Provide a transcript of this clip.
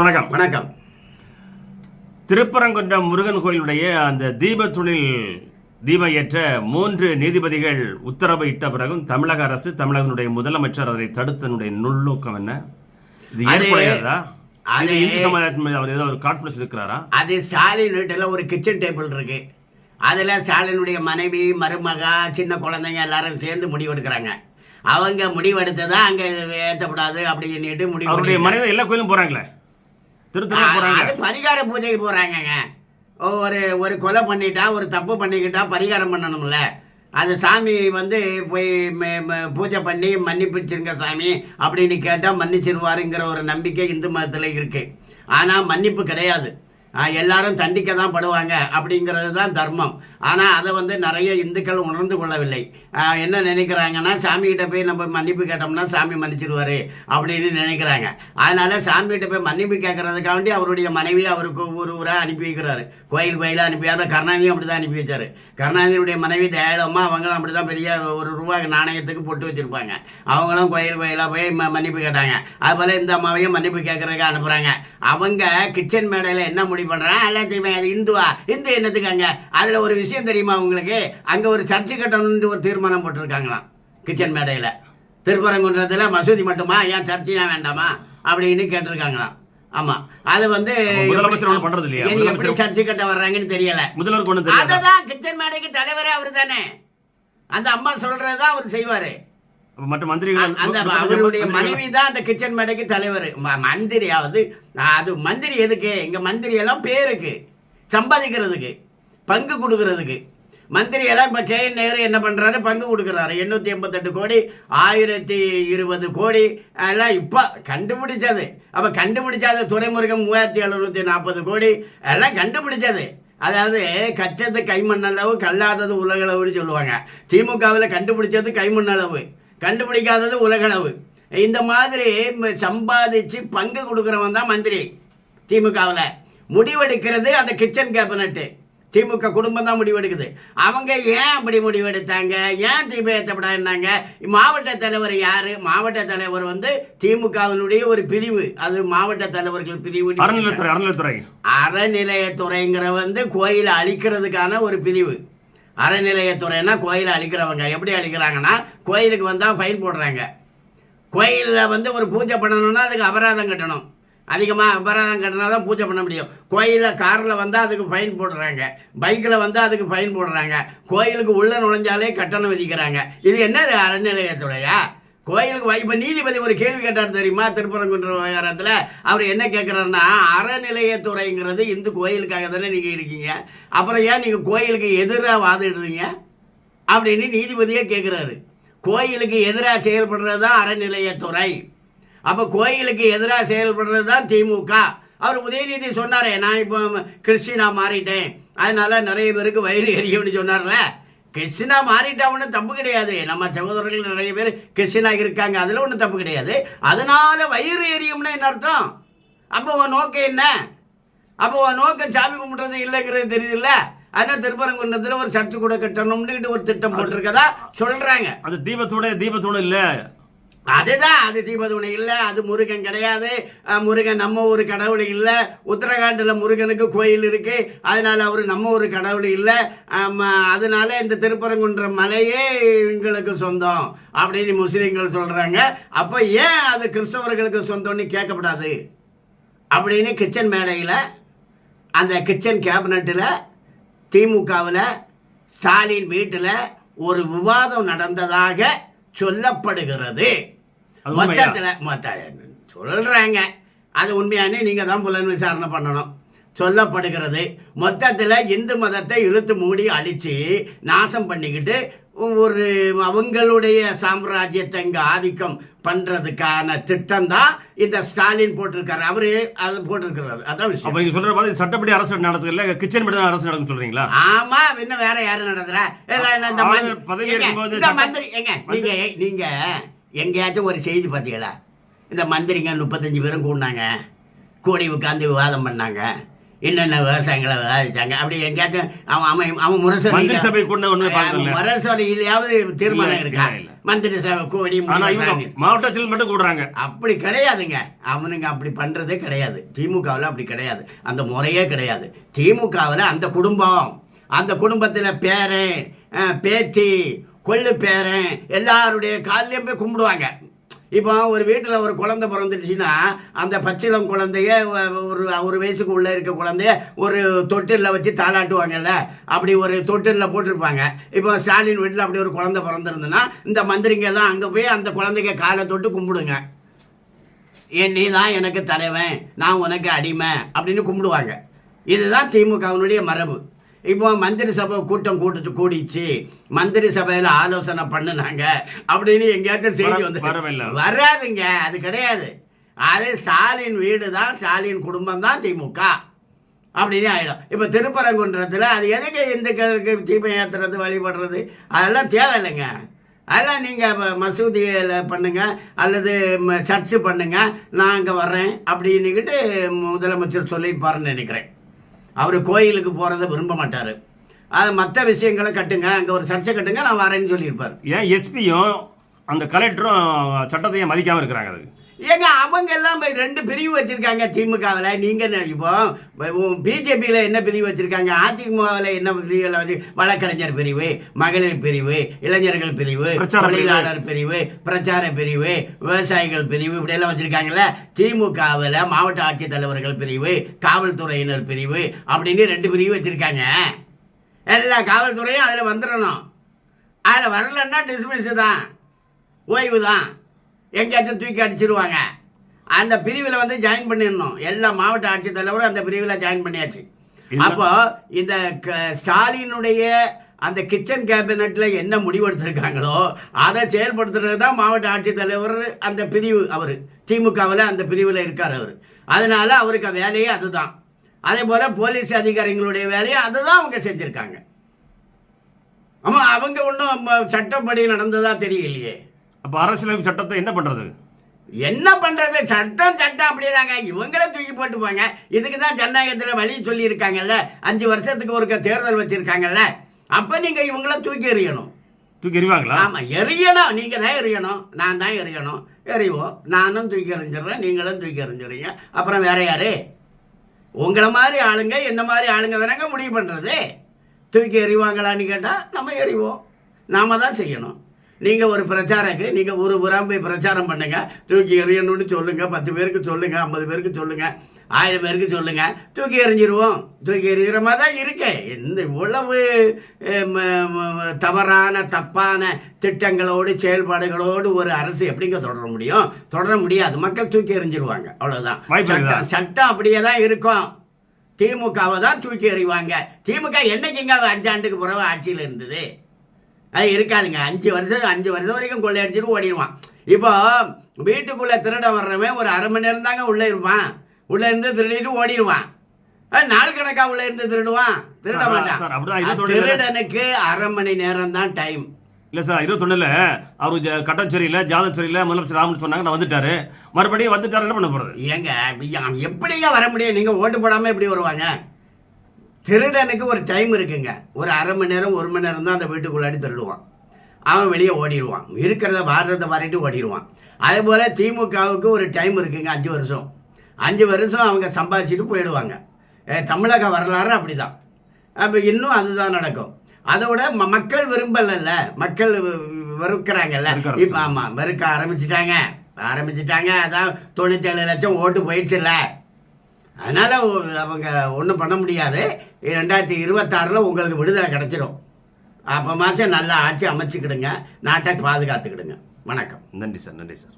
வணக்கம் வணக்கம். திருப்பரங்குன்றம் முருகன் கோயிலுடைய அந்த தீபத்துணில் தீபம் ஏற்ற மூன்று நீதிபதிகள் உத்தரவு இட்ட பிறகும் தமிழக அரசு தமிழகனுடைய முதலமைச்சர் அதை தடுத்தனுடைய நுண்ணோக்கம் என்ன? இது அது- ஏற்புடையதா? அது அது- இந்து சமுதாயத்தின் மீது அவர் ஏதோ ஒரு கான்பிடன்ஸ் இருக்கிறாரா அது ஸ்டாலின் வீட்டில் ஒரு கிச்சன் டேபிள் இருக்கு. அதில் ஸ்டாலினுடைய மனைவி மருமகா சின்ன குழந்தைங்க எல்லாரும் சேர்ந்து முடிவெடுக்கிறாங்க அவங்க முடிவெடுத்து தான் அங்கே ஏற்றக்கூடாது அப்படின்னுட்டு முடிவு. மனித எல்லா கோயிலும் போறாங்களே? திருத்தல போறாங்க. அது பரிகார பூஜைக்கு போறாங்கங்க. ஒரு ஒரு கொலை பண்ணிட்டா ஒரு தப்பு பண்ணிக்கிட்டா பரிகாரம் பண்ணணும்ல. அது சாமி வந்து போய் பூஜை பண்ணி மன்னிப்பிச்சிருங்க சாமி அப்படின்னு கேட்டால் மன்னிச்சிருவாருங்கிற ஒரு நம்பிக்கை இந்து மதத்தில் இருக்கு. ஆனால் மன்னிப்பு கிடையாது. எல்லாரும் தண்டிக்க தான் படுவாங்க அப்படிங்கிறது தான் தர்மம். ஆனால் அதை வந்து நிறைய இந்துக்கள் உணர்ந்து கொள்ளவில்லை. என்ன நினைக்கிறாங்கன்னா சாமிகிட்ட போய் நம்ம மன்னிப்பு கேட்டோம்னா சாமி மன்னிச்சிடுவாரு அப்படின்னு நினைக்கிறாங்க. அதனால் சாமிகிட்ட போய் மன்னிப்பு கேட்கறதுக்காண்டி அவருடைய மனைவி அவருக்கு ஊர் ஊராக அனுப்பி வைக்கிறாரு. கோயில் கோயிலாக அனுப்பி வைக்கிறாரு கருணாநிதியும் அப்படி தான் அனுப்பி வச்சார் கருணாநிதியுடைய மனைவி தயாளம்மா அவங்களும் அப்படி தான் பெரிய ஒரு ரூபா நாணயத்துக்கு பொட்டு வச்சிருப்பாங்க. அவங்களும் கோயில் கோயிலாக போய் ம- மன்னிப்பு கேட்டாங்க. அதுபோல் இந்த அம்மாவையும் மன்னிப்பு கேட்குறதுக்கு அனுப்புகிறாங்க அவங்க கிச்சன் மேடையில் என்ன முடிவு பண்ணுறாங்க எல்லாத்தையுமே அது இந்துவா? இந்து என்னத்துக்கு அங்கே? அதில் ஒரு விஷயம் தெரியுமா உங்களுக்கு? அங்கே ஒரு சர்ச்சு கட்டணும்னு ஒரு தீர்மானம் போட்டிருக்காங்களாம் கிச்சன் மேடையில். திருப்பரங்குன்றத்தில் மசூதி மட்டுமா? ஏன் சர்ச்சு ஏன் வேண்டாமா? அப்படின்னு கேட்டிருக்காங்களாம். ஆமாம் அது வந்து முதலமைச்சர் பண்றது இல்லையா? எப்படி சர்ச்சு கட்ட வர்றாங்கன்னு தெரியல. முதல்வருக்கு ஒண்ணு தெரியாதா? அததான் கிச்சன் மேடைக்கு தலைவரே அவர் தானே அந்த அம்மா சொல்றதுதான் அவர் செய்வாரு. மற்ற மந்திரிகள் அந்த அவருடைய மனைவி தான் அந்த கிச்சன் மேடைக்கு தலைவர். ம- மந்திரியாவது. அது மந்திரி எதுக்கு? இங்க மந்திரி எல்லாம் பேருக்கு. சம்பாதிக்கிறதுக்கு. பங்கு கொடுக்கறதுக்கு. மந்திரி எல்லாம் இப்போ கே என் நேரு என்ன பண்ணுறாரு பங்கு கொடுக்குறாரு. எண்ணூற்றி எண்பத்தெட்டு கோடி ஆயிரத்தி இருபது கோடி எல்லாம் இப்போ கண்டுபிடிச்சது. அப்போ கண்டுபிடிச்சது துறைமுருகம் மூவாயிரத்தி எழுநூற்றி நாற்பது கோடி எல்லாம் கண்டுபிடிச்சது. அதாவது கற்றது கைமண்ணளவு கல்லாதது உலகளவுன்னு சொல்லுவாங்க. திமுகவில் கண்டுபிடிச்சது கைமண்ணளவு. கண்டுபிடிக்காதது உலகளவு. இந்த மாதிரி சம்பாதிச்சு பங்கு கொடுக்குறவன் தான் மந்திரி திமுகவில். முடிவெடுக்கிறது அந்த கிச்சன் கேபினட்டு திமுக குடும்பம் தான் முடிவெடுக்குது. அவங்க ஏன் அப்படி முடிவெடுத்தாங்க? ஏன் தீப ஏற்றப்படாங்க மாவட்ட தலைவர் யார்? மாவட்ட தலைவர் வந்து திமுகவினுடைய ஒரு பிரிவு. அது மாவட்ட தலைவர்கள் பிரிவு அறநிலைத்துறை அறநிலையத்துறைங்கிற வந்து கோயிலை அழிக்கிறதுக்கான ஒரு பிரிவு. அறநிலையத்துறைன்னா கோயிலை அழிக்கிறவங்க. எப்படி அழிக்கிறாங்கன்னா கோயிலுக்கு வந்தால் ஃபைன் போடுறாங்க. கோயிலில் வந்து ஒரு பூஜை பண்ணணும்னா அதுக்கு அபராதம் கட்டணும். அதிகமாக அபராதம் கட்டினா தான் பூஜை பண்ண முடியும். கோயிலில் காரில் வந்தால் அதுக்கு ஃபைன் போடுறாங்க. பைக்கில் வந்தால் அதுக்கு ஃபைன் போடுறாங்க. கோயிலுக்கு உள்ளே நுழைஞ்சாலே கட்டணம் விதிக்கிறாங்க. இது என்ன அறநிலையத்துறையா? கோயிலுக்கு வா- இப்போ நீதிபதி ஒரு கேள்வி கேட்டார் தெரியுமா? திருப்பரங்குன்ற விவகாரத்தில் அவர் என்ன கேட்குறாருன்னா அறநிலையத்துறைங்கிறது இந்து கோயிலுக்காக தானே நீங்கள் இருக்கீங்க. அப்புறம் ஏன் நீங்கள் கோயிலுக்கு எதிராக வாதிடுறீங்க? அப்படின்னு நீதிபதியே கேட்குறாரு கோயிலுக்கு எதிராக செயல்படுறது தான் அறநிலையத்துறை. அப்போ கோயிலுக்கு எதிராக செயல்படுறது தான் திமுக. அவர் உதயநிதி சொன்னாரே நான் இப்போ கிறிஸ்டினாக மாறிட்டேன். அதனால் நிறைய பேருக்கு வயிறு எரியும்னு சொன்னார்ல. கிறிஸ்டினா மாறிட்டா ஒன்றும் தப்பு கிடையாது. நம்ம சகோதரர்கள் நிறைய பேர் கிறிஸ்டினா இருக்காங்க. அதில் ஒன்றும் தப்பு கிடையாது. அதனால வயிறு எரியும்னு என்ன அர்த்தம்? அப்போ உன் நோக்கம் என்ன? அப்போ உன் நோக்கம் சாமி கும்பிட்றது இல்லைங்கிறது தெரியுதுல்ல? அதனால் திருப்பரங்குன்றத்தில் ஒரு சர்ச்சு கூட கட்டணும்னு ஒரு திட்டம் போட்டிருக்கதா? சொல்கிறாங்க அது தீபத்தோட தீபத்தோட இல்ல. அதுதான் அது தீபதுனை இல்லை அது முருகன் கிடையாது. முருகன் நம்ம ஒரு கடவுள் இல்லை. உத்தரகாண்டில் முருகனுக்கு கோயில் இருக்கு. அதனால அவர் நம்ம ஒரு கடவுள் இல்லை. அதனால இந்த திருப்பரங்குன்ற மலையே எங்களுக்கு சொந்தம் அப்படின்னு முஸ்லீம்கள் சொல்றாங்க. அப்போ ஏன் அது கிறிஸ்தவர்களுக்கு சொந்தம்னு கேட்கப்படாது? அப்படின்னு கிச்சன் மேடையில் அந்த கிச்சன் கேபினட்டில் திமுகவில் ஸ்டாலின் வீட்டில் ஒரு விவாதம் நடந்ததாக சொல்லப்படுகிறது. மொத்தத்தில் மொத்த சொல்கிறாங்க அது உண்மையானே நீங்கள் தான் புலன் விசாரணை பண்ணணும். சொல்லப்படுகிறது மொத்தத்தில் இந்து மதத்தை இழுத்து மூடி அழித்து நாசம் பண்ணிக்கிட்டு ஒரு அவங்களுடைய சாம்ராஜ்யத்தை இங்கே ஆதிக்கம் பண்ணுறதுக்கான திட்டம் தான் இந்த ஸ்டாலின் போட்டிருக்காரு. அவரு அது போட்டிருக்கிறாரு. அதான் விஷயம். நீங்க சொல்ற மாதிரி சட்டப்படி அரசு நடத்துது இல்ல கிச்சன் படி தான் அரசு நடக்கும் சொல்றீங்களா? ஆமா இன்னும் வேற யாரும் இல்ல, இந்த மந்திரி- பதவி ஏங்க, இருக்கும்போது எங்கேயாச்சும் ஒரு செய்தி பார்த்தீங்களா? இந்த மந்திரிங்க முப்பத்தஞ்சு பேரும் கூடினாங்க. கூடி உட்காந்து விவாதம் பண்ணாங்க. என்னென்ன விவசாயங்களை விவாதிச்சாங்க. அப்படி எங்கேயாச்சும் அவன் அவன் அவன் முரசொலி சபை கொண்டு ஒண்ணு பார்க்கல முரசொலியிலாவது தீர்மானம் இருக்கா. மந்திரி சபை கூடி ஆனா இவங்க முடிவெடுத்தாங்க. மாவட்ட செயல் மட்டும் கூடுறாங்க. அப்படி கிடையாதுங்க. அவனுங்க அப்படி பண்றதே கிடையாது. திமுகவில் அப்படி கிடையாது. அந்த முறையே கிடையாது. திமுகவில் அந்த குடும்பம். அந்த குடும்பத்தில் பேரன் பேத்தி கொள்ளு பேரன் எல்லாருடைய காலிலையும் போய் கும்பிடுவாங்க. இப்போ ஒரு வீட்டில் ஒரு குழந்தை பிறந்துடுச்சுன்னா அந்த பச்சிளம் குழந்தைய ஒரு ஒரு வயசுக்கு உள்ளே இருக்க குழந்தைய ஒரு தொட்டிலில் வச்சு தாளாட்டுவாங்கல்ல. அப்படி ஒரு தொட்டிலில் போட்டிருப்பாங்க. இப்போ ஸ்டாலின் வீட்டில் அப்படி ஒரு குழந்தை பிறந்திருந்துன்னா இந்த மந்திரிங்க தான் அங்கே போய் அந்த குழந்தைங்க காலை தொட்டு கும்பிடுங்க. என் நீ தான் எனக்கு தலைவன் நான் உனக்கு அடிமை அப்படின்னு கும்பிடுவாங்க. இதுதான் திமுகவினுடைய மரபு. இப்போ மந்திரி சபை கூட்டம் கூட்டிட்டு கூடிச்சு மந்திரி சபையில் ஆலோசனை பண்ணுனாங்க அப்படின்னு எங்கேயாச்சும் செய்தி வந்து. வராதுங்க அது கிடையாது. அது ஸ்டாலின் வீடு தான் ஸ்டாலின் குடும்பம் தான் திமுக. அப்படின்னு ஆயிடும். இப்போ திருப்பரங்குன்றத்தில் அது எதுக்கு இந்துக்களுக்கு தீபம் ஏற்றுறது வழிபடுறது? அதெல்லாம் தேவையில்லைங்க. அதெல்லாம் நீங்கள் மசூதியில் பண்ணுங்க அல்லது சர்ச்சு பண்ணுங்க நான் அங்கே வர்றேன் அப்படின்னுக்கிட்டு முதலமைச்சர் சொல்லியிருப்பாருன்னு நினைக்கிறேன். அவர் கோயிலுக்கு போகிறத விரும்ப மாட்டார். அது மற்ற விஷயங்களை கட்டுங்க அங்கே ஒரு சர்ச்சை கட்டுங்க நான் வரேன்னு சொல்லியிருப்பார். ஏன் எஸ்பியும் அந்த கலெக்டரும் சட்டத்தையும் மதிக்காமல் இருக்கிறாங்க அதுக்கு? ஏங்க அவங்க எல்லாம் போய் ரெண்டு பிரிவு வச்சிருக்காங்க திமுகவில். நீங்க என்ன இப்போ பிஜேபியில் என்ன பிரிவு வச்சிருக்காங்க? அதிமுகவில் என்ன பிரிவில் வச்சு வழக்கறிஞர் பிரிவு மகளிர் பிரிவு இளைஞர்கள் பிரிவு. தொழிலாளர் பிரிவு பிரச்சார பிரிவு விவசாயிகள் பிரிவு இப்படியெல்லாம் வச்சிருக்காங்கல்ல. திமுகவில் மாவட்ட ஆட்சித்தலைவர்கள் பிரிவு காவல்துறையினர் பிரிவு அப்படின்னு ரெண்டு பிரிவு வச்சிருக்காங்க. எல்லா காவல்துறையும் அதில் வந்துடணும் அதில் வரலன்னா டிஸ்மிஸ் தான். ஓய்வு தான். எங்கேயாச்சும் தூக்கி அடிச்சிருவாங்க? அந்த பிரிவில் வந்து ஜாயின் பண்ணிடணும். எல்லா மாவட்ட ஆட்சித்தலைவரும் அந்த பிரிவில் ஜாயின் பண்ணியாச்சு. அப்போ இந்த ஸ்டாலினுடைய அந்த கிச்சன் கேபினெட்ல என்ன முடிவெடுத்திருக்காங்களோ அதை செயல்படுத்துறது தான் மாவட்ட ஆட்சித்தலைவர் அந்த பிரிவு அவர். திமுகவில் அந்த பிரிவில் இருக்கார் அவர். அதனால அவருக்கு வேலையே அதுதான். அதே போல போலீஸ் அதிகாரிகளுடைய வேலையை அதுதான் அவங்க செஞ்சிருக்காங்க. ஆமா அவங்க ஒன்றும் சட்டப்படி நடந்ததா தெரியலையே. அப்ப அரசியலமைப்பு சட்டத்தை என்ன பண்றது? என்ன பண்றது? சட்டம் சட்டம் அப்படிதாங்க இவங்கள தூக்கி போட்டுப்பாங்க இதுக்கு தான் ஜனநாயகத்தில் வழி சொல்லியிருக்காங்கல்ல. அஞ்சு வருஷத்துக்கு ஒருக்க தேர்தல் வச்சிருக்காங்கல்ல. அப்ப நீங்க இவங்கள தூக்கி எறியணும். தூக்கி எறிவாங்களா? ஆமா எறியணும். நீங்க தான் எறியணும். நான் தான் எறியணும். எறிவோம். நானும் தூக்கி எறிஞ்சிடுறேன். நீங்களும் தூக்கி எறிஞ்சிடுறீங்க. அப்புறம் வேற யாரு? உங்களை மாதிரி ஆளுங்க என்ன மாதிரி ஆளுங்க தானங்க முடிவு பண்றது? தூக்கி எறிவாங்களான்னு கேட்டா நம்ம எறிவோம். நாம தான் செய்யணும். நீங்க ஒரு பிரச்சாரக்கு நீங்க ஒரு புறம் போய் பிரச்சாரம் பண்ணுங்க. தூக்கி எறியணும்னு சொல்லுங்க. பத்து பேருக்கு சொல்லுங்க ஐம்பது பேருக்கு சொல்லுங்க ஆயிரம் பேருக்கு சொல்லுங்க. தூக்கி எறிஞ்சிருவோம். தூக்கி எறிகிற மாதிரி தான் இருக்கே. இந்த இவ்வளவு தவறான தப்பான திட்டங்களோடு செயல்பாடுகளோடு ஒரு அரசு எப்படிங்க தொடர முடியும்? தொடர முடியாது. மக்கள் தூக்கி எறிஞ்சிருவாங்க. இருக்குதா? சட்டம் சட்டம் அப்படியே தான் இருக்கும். திமுகவை தான் தூக்கி எறிவாங்க. திமுக என்னைக்குங்க அஞ்சாண்டுக்கு பிறகு ஆட்சியில் இருந்தது? அது இருக்காதுங்க. அஞ்சு வருஷம் அஞ்சு வருஷம் வரைக்கும் கொள்ளையடிச்சிட்டு ஓடிடுவான். இப்போ வீட்டுக்குள்ளே திருட வர்றவன் ஒரு அரை மணி நேரம் தாங்க உள்ளே இருப்பான். உள்ளே இருந்து திருடிட்டு ஓடிடுவான். நாள் கணக்கா உள்ளே இருந்து திருடுவான். திருட மாட்டான். திருடனுக்கு அரை மணி நேரம் தான் டைம். இல்ல சார் இருபத்தொன்னுல அவரு கட்டம் சரியில்லை ஜாதகம் சரியில்லை முதலமைச்சர் ராமன் சொன்னாங்க நான் வந்துட்டாரு. மறுபடியும் வந்துட்டாரு என்ன பண்ண போறது? ஏங்க எப்படிங்க வர முடியும்? நீங்கள் ஓட்டு போடாமல் எப்படி வருவாங்க? திருடனுக்கு ஒரு டைம் இருக்குங்க. ஒரு அரை மணி நேரம் ஒரு மணி நேரம் தான் அந்த வீட்டுக்குள்ளாடி திருடுவான். அவன் வெளியே ஓடிடுவான். இருக்கிறத வாடுறத வாரிட்டு ஓடிடுவான். அதே போல் திமுகவுக்கு ஒரு டைம் இருக்குங்க அஞ்சு வருஷம். அஞ்சு வருஷம் அவங்க சம்பாதிச்சுட்டு போயிடுவாங்க. தமிழக வரலாறு அப்படிதான். அப்போ இன்னும் அதுதான் நடக்கும். அதோட ம- மக்கள் விரும்பலைல்ல. மக்கள் வெறுக்கிறாங்கல்ல. வெறுக்க இப்போ ஆமாம் வெறுக்க ஆரம்பிச்சிட்டாங்க. ஆரம்பிச்சிட்டாங்க. அதான் தொண்ணூத்தேழு லட்சம் ஓட்டு போயிடுச்சுல்ல. அதனால் அவங்க ஒன்றும் பண்ண முடியாது. ரெண்டாயிரத்தி இருபத்தாறில் உங்களுக்கு விடுதலை கிடச்சிரும். அப்போமாச்சும் நல்லா ஆட்சி அமைச்சுக்கிடுங்க. நாட்டை பாதுகாத்துக்கிடுங்க. வணக்கம். நன்றி சார் நன்றி சார்.